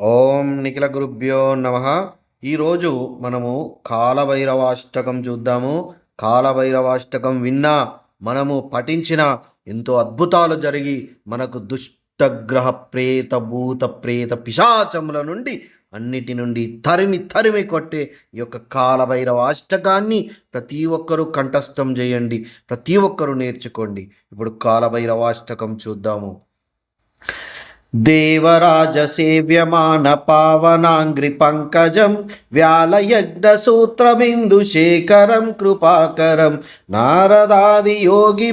ఓం నిఖిల గురుభ్యో నమ ఈరోజు మనము కాలభైరవాష్టకం చూద్దాము. కాలభైరవాష్టకం విన్నా మనము పఠించిన ఎంతో అద్భుతాలు జరిగి మనకు దుష్టగ్రహ ప్రేత భూత ప్రేత పిశాచముల నుండి అన్నిటి నుండి తరిమి తరిమి కొట్టే ఈ యొక్క కాలభైరవ అష్టకాన్ని ప్రతి ఒక్కరూ కంఠస్థం చేయండి. ప్రతి ఒక్కరూ నేర్చుకోండి. ఇప్పుడు కాలభైరవాష్టకం చూద్దాము. దేవరాజసేవ్యమాన పావనాంగ్రి పంకజం వ్యాలయజ్ఞసూత్రమిందుశేఖరం కృపాకరం నారదాది యోగి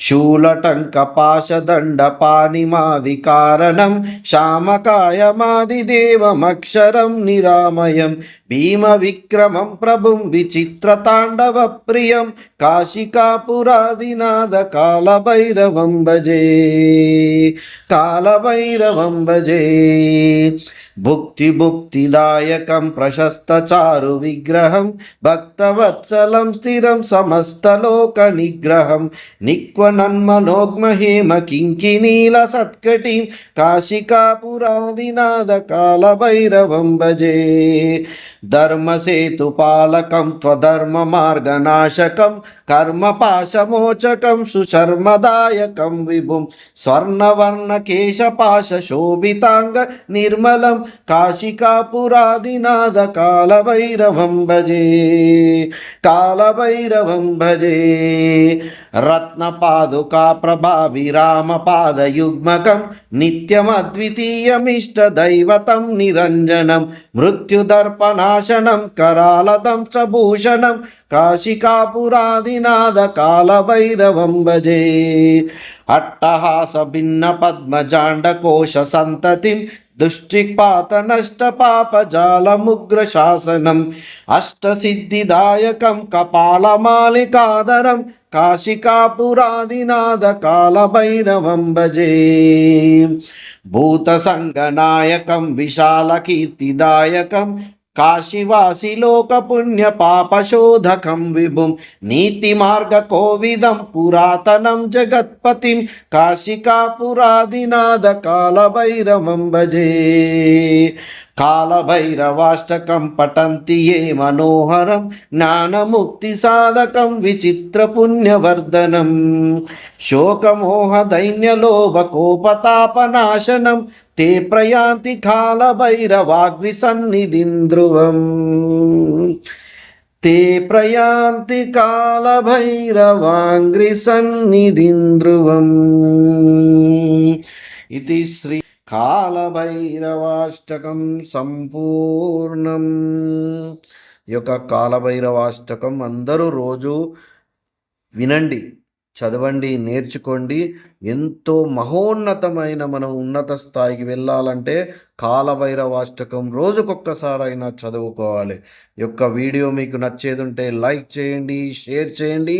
శూలటంకపాశదండపాణిమాది కారణం శ్యామకాయమాదిదేవమక్షరం నిరామయం భీమ విక్రమం ప్రభుం విచిత్రతాండవ ప్రియం కాశికాపురాదినాద కాలభైరవం భజే కాలభైరవం భజే భుక్తి భుక్తిదాయకం ప్రశస్త చారు ध्रुवनन्मनोग्महेम किङ्किनीलसत्कटिं काशिकापुरादिनादकालभैरवं भजे धर्मसेतुपालकं त्वधर्ममार्गनाशकं कर्मपाशमोचकं सुशर्मदायकं विभुं स्वर्णवर्णकेशपाशशोभिताङ्गनिर्मलं काशिकापुरादिनादकालभैरवं भजे कालभैरवं भजे కర్మపాశమోచకం సుశర్మదాయకం విభుం స్వర్ణవర్ణ కేశపాశ శోభితాంగ నిర్మలం కాశికాపురాదినాద రత్నపాదుకా ప్రభావిరామపాదయుగ్మకం నిత్యమద్వితీయమిష్టదైవతం నిరంజనం మృత్యుదర్పనాశనం కరాలదం సభూషణం కాశికాపురాదినాద కాలభైరవం భజే. అట్టహాస భిన్న పద్మజాండకోశ సంతతిం దుష్టిపాత నష్ట పాప జాలముగ్ర శాసనం. అష్టసిద్ధిదాయకం కపాలమాలికాదరం కాశికాపురాదినాద కాలభైరవం భజే. భూతసంగనాయకం విశాలకీర్తిదాయకం కాశీవాసి లోక పుణ్య పాపశోధకం విభుం నీతి మార్గ కోవిదం పురాతనం జగత్పతిం కాశికాపురాదినాద కాలభైరవం భజే కాలభైరవాష్టకం పటంతి ఏ మనోహరం జ్ఞానముక్తి సాధకం విచిత్ర పుణ్యవర్ధనం. శోకమోహ దైన్యలోభ కోపతాపనాశనం తే ప్రయాంతి కాలభైరవాగ్వి సన్నిధిం ధ్రువం. తే ప్రయాంతి కాలభైరవాంగ్రి సన్నిధిం ధ్రువం. ఇది శ్రీ కాలభైరవాష్టకం సంపూర్ణం. ఈ యొక్క కాలభైరవాష్టకం అందరూ రోజు వినండి చదవండి నేర్చుకోండి. ఎంతో మహోన్నతమైన మనం ఉన్నత స్థాయికి వెళ్ళాలంటే కాలభైరవాష్టకం రోజుకొక్కసారైనా చదువుకోవాలి. ఈ యొక్క వీడియో మీకు నచ్చేది ఉంటే లైక్ చేయండి షేర్ చేయండి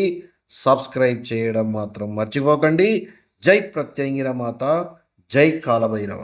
సబ్స్క్రైబ్ చేయడం మాత్రం మర్చిపోకండి. జై ప్రత్యంగిర మాత జై కాలభైరవ